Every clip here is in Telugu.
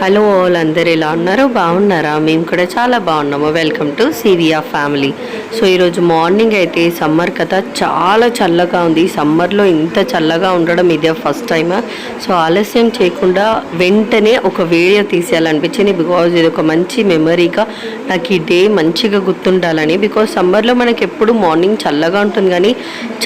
హలో ఆల్ అందరు ఎలా ఉన్నారు? బాగున్నారా? మేము కూడా చాలా బాగున్నాము. Welcome to Sivia family so ఈరోజు మార్నింగ్ అయితే సమ్మర్ కదా. చాలా చల్లగా ఉంది. సమ్మర్లో ఇంత చల్లగా ఉండడం ఇదే ఫస్ట్ టైమ్ సో ఆలస్యం చేయకుండా వెంటనే ఒక వీడియో తీసేయాలనిపించింది. బికాజ్ ఇది ఒక మంచి మెమరీగా నాకు ఈ డే మంచిగా గుర్తుండాలని. బికాజ్ సమ్మర్లో మనకి ఎప్పుడు మార్నింగ్ చల్లగా ఉంటుంది కానీ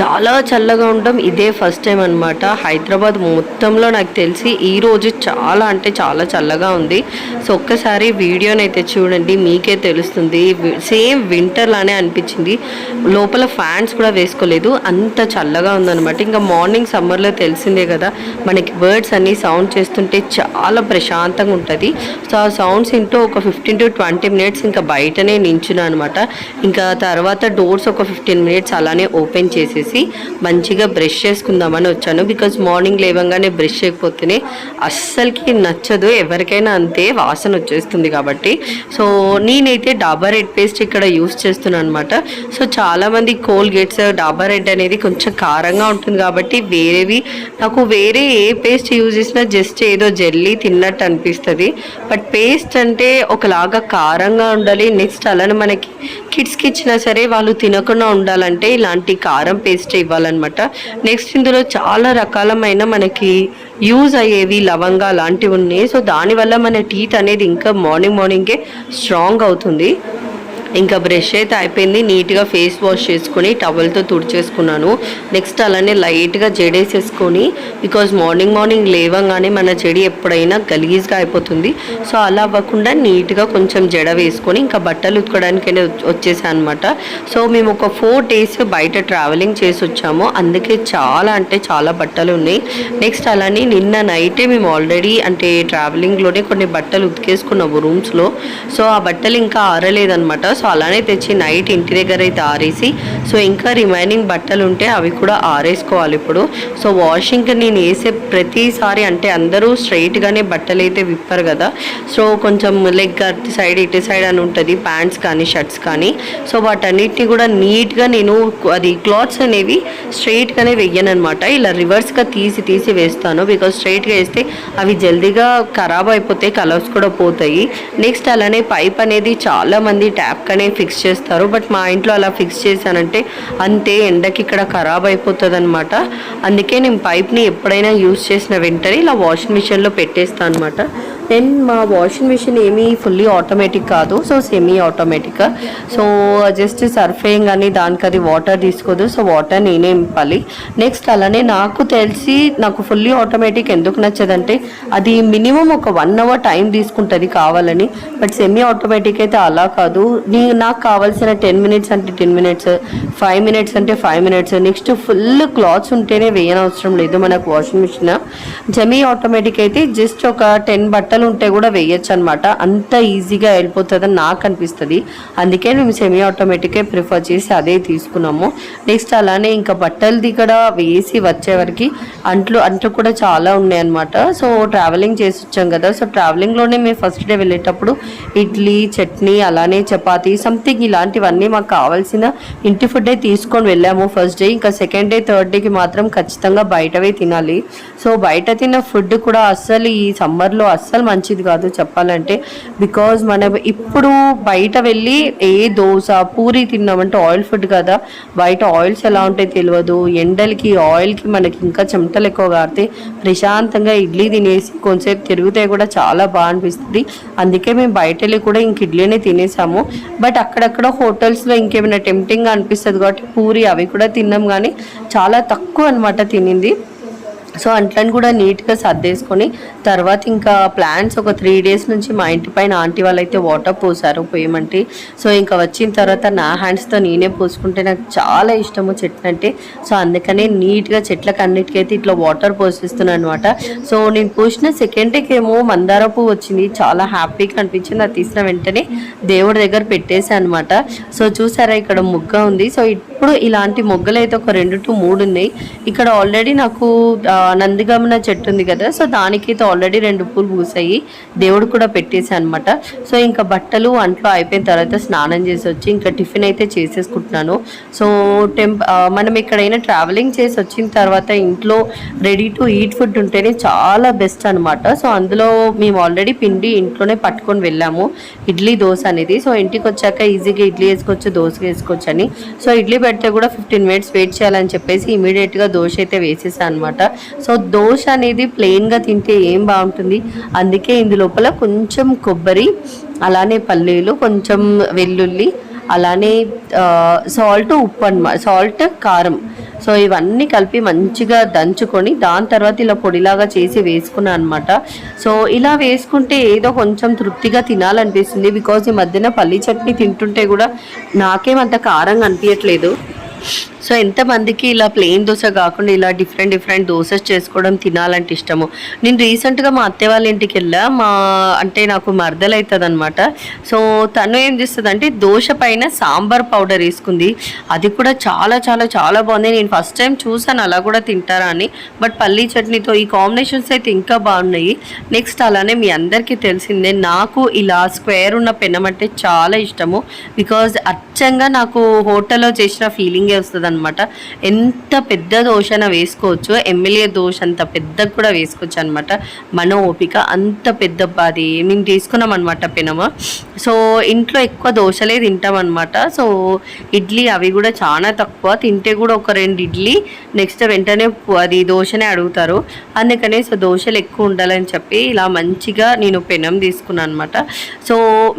చాలా చల్లగా ఉండడం ఇదే ఫస్ట్ టైం అనమాట హైదరాబాద్ మొత్తంలో నాకు తెలిసి ఈరోజు చాలా అంటే చాలా చల్లగా ఉంది. సో ఒక్కసారి వీడియోని అయితే చూడండి మీకే తెలుస్తుంది. సేమ్ వింటర్ లానే అనిపించింది. లోపల ఫ్యాన్స్ కూడా వేసుకోలేదు. అంత చల్లగా ఉందన్నమాట. ఇంకా మార్నింగ్ సమ్మర్లో తెలిసిందే కదా మనకి బర్డ్స్ అన్ని సౌండ్ చేస్తుంటే చాలా ప్రశాంతంగా ఉంటుంది. సో ఆ సౌండ్స్ ఇంటూ ఒక ఫిఫ్టీన్ టు ట్వంటీ మినిట్స్ ఇంకా బయటనే నించున్నాను అనమాట ఇంకా తర్వాత డోర్స్ ఒక ఫిఫ్టీన్ మినిట్స్ అలానే ఓపెన్ చేసేసి మంచిగా బ్రష్ చేసుకుందామని వచ్చాను. బికాజ్ మార్నింగ్ లేవగానే బ్రష్ చేయకపోతేనే అస్సలకి నచ్చదు ఎవరికైనా అంతే వాసన వచ్చేస్తుంది కాబట్టి. సో నేనైతే డాబర్ రెడ్ పేస్ట్ ఇక్కడ యూస్ చేస్తున్నాను అనమాట సో చాలామంది కోల్గేట్స్ డాబర్ రెడ్ అనేది కొంచెం కారంగా ఉంటుంది కాబట్టి వేరేవి నాకు వేరే ఏ పేస్ట్ యూజ్ చేసినా జస్ట్ ఏదో జెల్లీ తిన్నట్టు అనిపిస్తుంది. బట్ పేస్ట్ అంటే ఒకలాగా కారంగా ఉండాలి. నెక్స్ట్ అలానే మనకి కిడ్స్కి ఇచ్చినా సరే వాళ్ళు తినకుండా ఉండాలంటే ఇలాంటి కారం పేస్ట్ ఇవ్వాలన్నమాట. నెక్స్ట్ ఇందులో చాలా రకాలమైన మనకి యూజ్ అయ్యేవి లవంగా లాంటివి ఉన్నాయి. సో వల్ల మన టీత్ అనేది ఇంకా మార్నింగ్ మార్నింగే స్ట్రాంగ్ అవుతుంది. ఇంకా బ్రష్ అయితే అయిపోయింది. నీట్గా ఫేస్ వాష్ చేసుకొని టవల్తో తుడిచేసుకున్నాను. నెక్స్ట్ అలానే లైట్గా జడేసేసుకొని బికాజ్ మార్నింగ్ మార్నింగ్ లేవగానే మన చెడి ఎప్పుడైనా గలీజ్గా అయిపోతుంది. సో అలా అవ్వకుండా నీట్గా కొంచెం జడ వేసుకొని ఇంకా బట్టలు ఉతుకోవడానికైనా వచ్చేసాను అనమాట సో మేము ఒక ఫోర్ డేస్ బయట ట్రావెలింగ్ చేసి వచ్చాము. అందుకే చాలా అంటే చాలా బట్టలు ఉన్నాయి. నెక్స్ట్ అలానే నిన్న నైటే మేము ఆల్రెడీ అంటే ట్రావెలింగ్లోనే కొన్ని బట్టలు ఉతికేసుకున్నాము రూమ్స్లో. సో ఆ బట్టలు ఇంకా ఆరలేదనమాట సో అలానే తెచ్చి నైట్ ఇంటి దగ్గర అయితే ఆరేసి సో ఇంకా రిమైనింగ్ బట్టలు ఉంటే అవి కూడా ఆరేసుకోవాలి ఇప్పుడు. సో వాషింగ్కి నేను వేసే ప్రతిసారి అంటే అందరూ స్ట్రైట్గానే బట్టలు అయితే విప్పరు కదా. సో కొంచెం లెగ్ అటు సైడ్ ఇటు సైడ్ అని ఉంటుంది ప్యాంట్స్ కానీ షర్ట్స్ కానీ. సో వాటన్నిటిని కూడా నీట్గా నేను అది క్లాత్స్ అనేవి స్ట్రైట్గానే వెయ్యను అనమాట ఇలా రివర్స్గా తీసి తీసి వేస్తాను బికాజ్ స్ట్రైట్గా వేస్తే అవి జల్దీగా ఖరాబ్ అయిపోతాయి కలర్స్ కూడా పోతాయి. నెక్స్ట్ అలానే పైప్ అనేది చాలామంది ట్యాప్ కనే ఫిక్స్ చేస్తారు. బట్ మా ఇంట్లో అలా ఫిక్స్ చేశానంటే అంతే ఎండకి ఇక్కడ ఖరాబ్ అయిపోతుంది అనమాట అందుకే నేను పైప్ని ఎప్పుడైనా యూస్ చేసిన వెంటనే ఇలా వాషింగ్ మిషన్లో పెట్టేస్తాను అనమాట దెన్ మా వాషింగ్ మిషన్ ఏమీ ఫుల్లీ ఆటోమేటిక్ కాదు. So semi automatic so just సర్ఫేయింగ్ అని దానికి అది వాటర్ తీసుకోదు. సో వాటర్ నేనే ఇంపాలి నెక్స్ట్ అలానే నాకు తెలిసి నాకు ఫుల్లీ ఆటోమేటిక్ ఎందుకు నచ్చదంటే అది మినిమం ఒక వన్ అవర్ టైం తీసుకుంటుంది కావాలని. బట్ సెమీ ఆటోమేటిక్ అయితే అలా కాదు. నీ నాకు కావాల్సిన టెన్ మినిట్స్ అంటే టెన్ మినిట్స్ ఫైవ్ మినిట్స్ అంటే five minutes next full clothes ఉంటేనే వేయనవసరం లేదు మనకు వాషింగ్ మిషన్ సెమీ ఆటోమేటిక్ అయితే జస్ట్ ఒక టెన్ బట్టలు ఉంటే కూడా వేయచ్చు అనమాట అంత ఈజీగా వెళ్ళిపోతుందని నాకు అనిపిస్తుంది. అందుకే మేము సెమీ ఆటోమేటికే ప్రిఫర్ చేసి అదే తీసుకున్నాము. నెక్స్ట్ అలానే ఇంకా బట్టలది కూడా వేసి వచ్చేవరకు అంట్లు అంట్లు కూడా చాలా ఉన్నాయి అనమాట సో ట్రావెలింగ్ చేసి వచ్చాం కదా. సో ట్రావెలింగ్లోనే మేము ఫస్ట్ డే వెళ్ళేటప్పుడు ఇడ్లీ చట్నీ అలానే చపాతీ సంథింగ్ ఇలాంటివన్నీ మాకు కావాల్సిన ఇంటి ఫుడ్డే తీసుకొని వెళ్ళాము ఫస్ట్ డే ఇంకా సెకండ్ డే థర్డ్ డేకి మాత్రం ఖచ్చితంగా బయటవే తినాలి. సో బయట తిన్న ఫుడ్ కూడా అస్సలు ఈ సమ్మర్లో అస్సలు మంచిది కాదు చెప్పాలంటే. బికాజ్ మనం ఇప్పుడు బయట వెళ్ళి ఏ దోశ పూరి తిన్నామంటే ఆయిల్ ఫుడ్ కదా. బయట ఆయిల్స్ ఎలా ఉంటాయి తెలియదు ఎండలకి ఆయిల్కి మనకి ఇంకా చెమటలు ఎక్కువ కారితే ప్రశాంతంగా ఇడ్లీ తినేసి కొంచెంసేపు తిరిగితే కూడా చాలా బాగా అనిపిస్తుంది. అందుకే మేము బయట వెళ్ళి కూడా ఇంక ఇడ్లీనే తినేసాము. బట్ అక్కడక్కడ హోటల్స్లో ఇంకేమైనా టెంప్టింగ్ అనిపిస్తుంది కాబట్టి పూరి అవి కూడా తిన్నాం కానీ చాలా తక్కువ అనమాట తినింది. సో అంట్లను కూడా నీట్గా సర్దేసుకొని తర్వాత ఇంకా ప్లాంట్స్ ఒక త్రీ డేస్ నుంచి మా ఇంటి పైన ఆంటీ వాళ్ళు అయితే వాటర్ పోసారు పోయమంటే. సో ఇంకా వచ్చిన తర్వాత నా హ్యాండ్స్తో నేనే పోసుకుంటే నాకు చాలా ఇష్టము చెట్లు అంటే. సో అందుకనే నీట్గా చెట్లకు అన్నిటికైతే ఇట్లా వాటర్ పోసిస్తున్నాను అనమాట సో నేను పోసిన సెకండ్ డేకి ఏమో మందార పువ్వు వచ్చింది. చాలా హ్యాపీగా అనిపించింది. అది తీసిన వెంటనే దేవుడి దగ్గర పెట్టేశాను అనమాట సో చూసారా ఇక్కడ మొగ్గ ఉంది. సో ఇప్పుడు ఇలాంటి మొగ్గలు అయితే ఒక రెండు టు మూడు ఉన్నాయి. ఇక్కడ ఆల్రెడీ నాకు నందిగమన చెట్టు ఉంది కదా సో దానికైతే ఆల్రెడీ రెండు పూలు పూసాయి. దేవుడు కూడా పెట్టేసి అనమాట సో ఇంకా బట్టలు అంట్లో అయిపోయిన తర్వాత స్నానం చేసి వచ్చి ఇంకా టిఫిన్ అయితే చేసేసుకుంటున్నాను. సో టెంప్ మనం ఎక్కడైనా ట్రావెలింగ్ చేసి వచ్చిన తర్వాత ఇంట్లో రెడీ టు ఈట్ ఫుడ్ ఉంటేనే చాలా బెస్ట్ అనమాట సో అందులో మేము ఆల్రెడీ పిండి ఇంట్లోనే పట్టుకొని వెళ్ళాము. ఇడ్లీ దోశ అనేది. సో ఇంటికి వచ్చాక ఈజీగా ఇడ్లీ వేసుకోవచ్చు దోశ వేసుకోవచ్చు అని సో ఇడ్లీ పెడితే కూడా ఫిఫ్టీన్ మినిట్స్ వెయిట్ చేయాలని చెప్పేసి ఇమీడియట్గా దోశ అయితే వేసేసాను అనమాట సో దోశ అనేది ప్లెయిన్గా తింటే ఏం బాగుంటుంది? అందుకే ఇందు లోపల కొంచెం కొబ్బరి అలానే పల్లీలు కొంచెం వెల్లుల్లి అలానే సాల్ట్ ఉప్పు అనమాట సాల్ట్ కారం. సో ఇవన్నీ కలిపి మంచిగా దంచుకొని దాని తర్వాత ఇలా పొడిలాగా చేసి వేసుకున్నాను అనమాట సో ఇలా వేసుకుంటే ఏదో కొంచెం తృప్తిగా తినాలనిపిస్తుంది. బికాజ్ ఈ మధ్యన పల్లి చట్నీ తింటుంటే కూడా నాకేమంత కారంగా అనిపించట్లేదు సో ఎంతమందికి ఇలా ప్లెయిన్ దోశ కాకుండా ఇలా డిఫరెంట్ డిఫరెంట్ దోశస్ చేసుకోవడం తినాలంటే ఇష్టము. నేను రీసెంట్గా మా అత్తే వాళ్ళ ఇంటికి వెళ్ళా. మా అంటే నాకు మరదలు అవుతుంది అనమాట సో తను ఏం చేస్తుందంటే దోశ పైన సాంబార్ పౌడర్ వేసుకుంది. అది కూడా చాలా చాలా చాలా బాగుంది. నేను ఫస్ట్ టైం చూసాను అలా కూడా తింటారా అని. బట్ పల్లీ చట్నీతో ఈ కాంబినేషన్స్ అయితే ఇంకా బాగున్నాయి. నెక్స్ట్ అలానే మీ అందరికీ తెలిసిందే నాకు ఇలా స్క్వేర్ ఉన్న పెనం అంటే చాలా ఇష్టము. బికాజ్ అచ్చంగా నాకు హోటల్లో చేసిన ఫీలింగే వస్తుంది అనమాట ఎంత పెద్ద దోశన వేసుకోవచ్చు. ఎమ్మెల్యే దోశ అంత పెద్దగా కూడా వేసుకోవచ్చు అనమాట మన ఓపిక అంత పెద్ద అది మేము తీసుకున్నాం అనమాట పెనమ. సో ఇంట్లో ఎక్కువ దోశలే తింటాం అనమాట సో ఇడ్లీ అవి కూడా చాలా తక్కువ. తింటే కూడా ఒక రెండు ఇడ్లీ నెక్స్ట్ వెంటనే అది దోశనే అడుగుతారు. అందుకనే సో దోశలు ఎక్కువ ఉండాలని చెప్పి ఇలా మంచిగా నేను పెనం తీసుకున్నాను అనమాట సో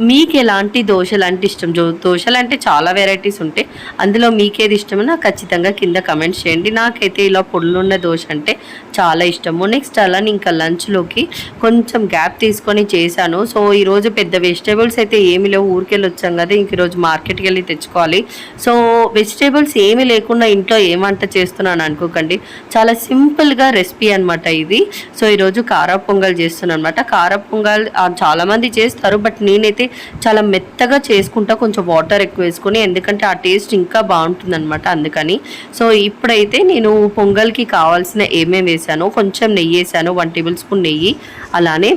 మీకు ఎలాంటి దోశలు అంటే ఇష్టం? జో దోశలు అంటే చాలా వెరైటీస్ ఉంటాయి. అందులో మీకేది ఇష్టమో? నాకు ఖచ్చితంగా కింద కమెంట్స్ చేయండి. నాకైతే ఇలా పొడులున్న దోశ అంటే చాలా ఇష్టము. నెక్స్ట్ అలా ఇంకా లంచ్లోకి కొంచెం గ్యాప్ తీసుకొని చేశాను. సో ఈరోజు పెద్ద వెజిటేబుల్స్ అయితే ఏమి లేవు. ఊరికెళ్ళి వచ్చాం కదా ఇంక ఈరోజు మార్కెట్కి వెళ్ళి తెచ్చుకోవాలి. సో వెజిటేబుల్స్ ఏమీ లేకుండా ఇంట్లో ఏమంట వంట చేస్తున్నాను అనుకోకండి. చాలా సింపుల్గా రెసిపీ అనమాట ఇది. సో ఈరోజు కారా పొంగల్ చేస్తున్నాను అనమాట కారా పొంగల్ చాలామంది చేస్తారు. బట్ నేనైతే చాలా మెత్తగా చేసుకుంటా. కొంచెం వాటర్ ఎక్కువ వేసుకొని. ఎందుకంటే ఆ టేస్ట్ ఇంకా బాగుంటుంది అనమాట అందుకని సో ఇప్పుడైతే నేను పొంగల్కి కావాల్సిన ఏమేమి వేసానో కొంచెం నెయ్యి వేసాను వన్ టేబుల్ స్పూన్ నెయ్యి. అలానే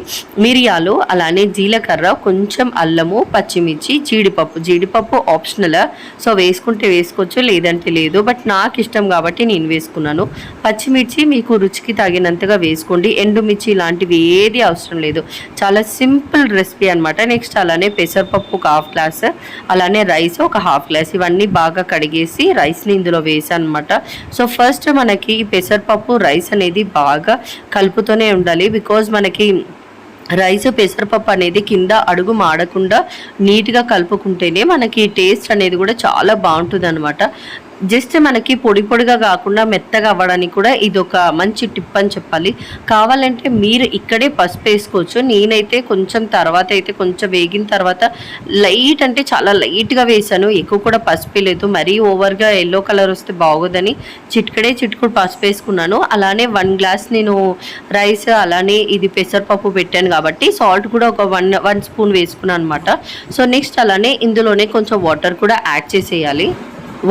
మిరియాలు అలానే జీలకర్ర కొంచెం అల్లము పచ్చిమిర్చి జీడిపప్పు. జీడిపప్పు ఆప్షనల్. సో వేసుకుంటే వేసుకోవచ్చు లేదంటే లేదు. బట్ నాకు ఇష్టం కాబట్టి నేను వేసుకున్నాను. పచ్చిమిర్చి మీకు రుచికి తగినంతగా వేసుకోండి. ఎండుమిర్చి ఇలాంటివి ఏది అవసరం లేదు. చాలా సింపుల్ రెసిపీ అనమాట నెక్స్ట్ అలానే పెసరపప్పు ఒక హాఫ్ గ్లాస్. అలానే రైస్ ఒక హాఫ్ గ్లాస్. ఇవన్నీ బాగా కడిగేసి రైస్ని ఇందులో వేసాను అనమాట సో ఫస్ట్ మనకి ఈ పెసరపప్పు రైస్ అనేది బాగా కలుపుతూనే ఉండాలి. బికాజ్ మనకి రైస్ పెసరపప్పు అనేది కింద అడుగు మాడకుండా నీట్గా కలుపుకుంటేనే మనకి టేస్ట్ అనేది కూడా చాలా బాగుంటుంది అనమాట జస్ట్ మనకి పొడి పొడిగా కాకుండా మెత్తగా అవ్వడానికి కూడా ఇది ఒక మంచి టిప్ అని చెప్పాలి. కావాలంటే మీరు ఇక్కడే పసుపు వేసుకోవచ్చు. నేనైతే కొంచెం తర్వాత అయితే కొంచెం వేగిన తర్వాత లైట్ అంటే చాలా లైట్గా వేసాను ఎక్కువ కూడా పసుపు లేదు. మరీ ఓవర్గా ఎల్లో కలర్ వస్తే బాగోదని చిట్కడే చిట్కుడు పసుపు వేసుకున్నాను. అలానే వన్ గ్లాస్ నేను రైస్ అలానే ఇది పెసరపప్పు పెట్టాను కాబట్టి సాల్ట్ కూడా ఒక వన్ వన్ స్పూన్ వేసుకున్నాను అనమాట సో నెక్స్ట్ అలానే ఇందులోనే కొంచెం వాటర్ కూడా యాడ్ చేసేయాలి.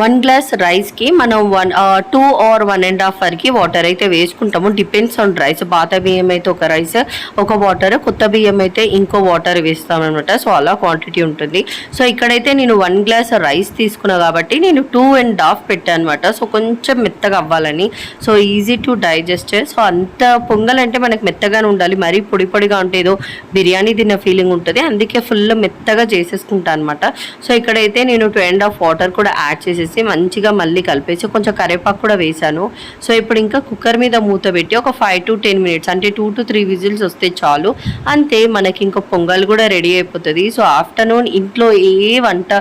వన్ గ్లాస్ రైస్కి మనం one two or one and half వరకు వాటర్ అయితే వేసుకుంటాము. Depends on rice. పాత బియ్యం అయితే ఒక రైస్ ఒక వాటర్ కొత్త బియ్యం అయితే ఇంకో వాటర్ వేస్తామన్నమాట. సో అలా క్వాంటిటీ ఉంటుంది. సో ఇక్కడైతే నేను వన్ గ్లాస్ రైస్ తీసుకున్నా కాబట్టి నేను టూ అండ్ హాఫ్ పెట్టాను అనమాట సో కొంచెం మెత్తగా అవ్వాలని. So easy to digest so అంత పొంగల్ అంటే మనకి మెత్తగానే ఉండాలి. మరీ పొడి పొడిగా ఉంటే ఏదో బిర్యానీ తిన్న ఫీలింగ్ ఉంటుంది. అందుకే ఫుల్ మెత్తగా చేసేసుకుంటాను అనమాట సో ఇక్కడైతే నేను టూ అండ్ హాఫ్ వాటర్ కూడా యాడ్ చేసేసి మంచిగా మళ్ళీ కలిపేసి కొంచెం కరివేపాకు కూడా వేసాను సో ఇప్పుడు ఇంకా కుక్కర్ మీద మూత పెట్టి ఒక ఫైవ్ టు టెన్ మినిట్స్ అంటే టూ టు త్రీ విజిల్స్ వస్తే చాలు. అంతే మనకి ఇంకా పొంగల్ కూడా రెడీ అయిపోతుంది. సో ఆఫ్టర్నూన్ ఇంట్లో ఏ వంట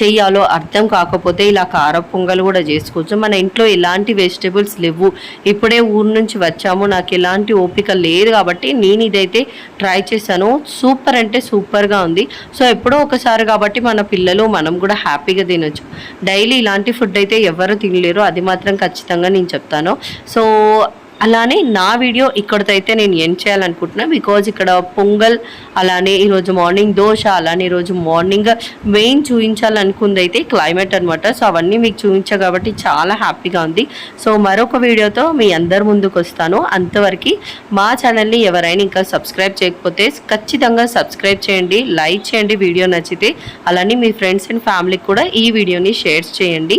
చేయాలో అర్థం కాకపోతే ఇలా కార పొంగల్ కూడా చేసుకోవచ్చు. మన ఇంట్లో ఎలాంటి వెజిటేబుల్స్ లేవు. ఇప్పుడే ఊరు నుంచి వచ్చాము. నాకు ఎలాంటి ఓపిక లేదు కాబట్టి నేను ఇదైతే ట్రై చేశాను. సూపర్ అంటే సూపర్గా ఉంది. సో ఎప్పుడో ఒకసారి కాబట్టి మన పిల్లలు మనం కూడా హ్యాపీగా తినొచ్చు. డైలీ ఇలాంటి ఫుడ్ అయితే ఎవరు తినలేరు. అది మాత్రం ఖచ్చితంగా నేను చెప్తాను. సో అలానే నా వీడియో ఇక్కడితో అయితే నేను ఏం చేయాలనుకుంటున్నా. బికాజ్ ఇక్కడ పొంగల్ అలానే ఈరోజు మార్నింగ్ దోశ అలానే ఈరోజు మార్నింగ్ మెయిన్ చూపించాలనుకుంది అయితే క్లైమేట్ అనమాట సో అవన్నీ మీకు చూపించా కాబట్టి చాలా హ్యాపీగా ఉంది. సో మరొక వీడియోతో మీ అందరి ముందుకు వస్తాను అంతవరకు మా ఛానల్ని ఎవరైనా ఇంకా సబ్స్క్రైబ్ చేయకపోతే ఖచ్చితంగా సబ్స్క్రైబ్ చేయండి లైక్ చేయండి వీడియో నచ్చితే. అలానే మీ ఫ్రెండ్స్ అండ్ ఫ్యామిలీకి కూడా ఈ వీడియోని షేర్ చేయండి.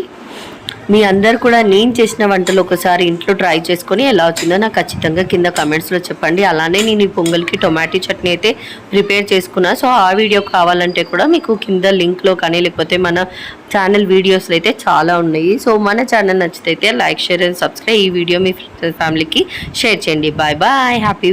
మీ అందరు కూడా నేను చేసిన వంటలు ఒకసారి ఇంట్లో ట్రై చేసుకొని ఎలా వచ్చిందో నాకు ఖచ్చితంగా కింద కమెంట్స్లో చెప్పండి. అలానే నేను ఈ పొంగల్కి టొమాటో చట్నీ అయితే ప్రిపేర్ చేసుకున్నా. సో ఆ వీడియో కావాలంటే కూడా మీకు కింద లింక్లో కానీ లేకపోతే మన ఛానల్ వీడియోస్లో అయితే చాలా ఉన్నాయి. సో మన ఛానల్ నచ్చితే లైక్ షేర్ అండ్ సబ్స్క్రైబ్ ఈ వీడియో మీ ఫ్యామిలీకి షేర్ చేయండి. Bye bye happy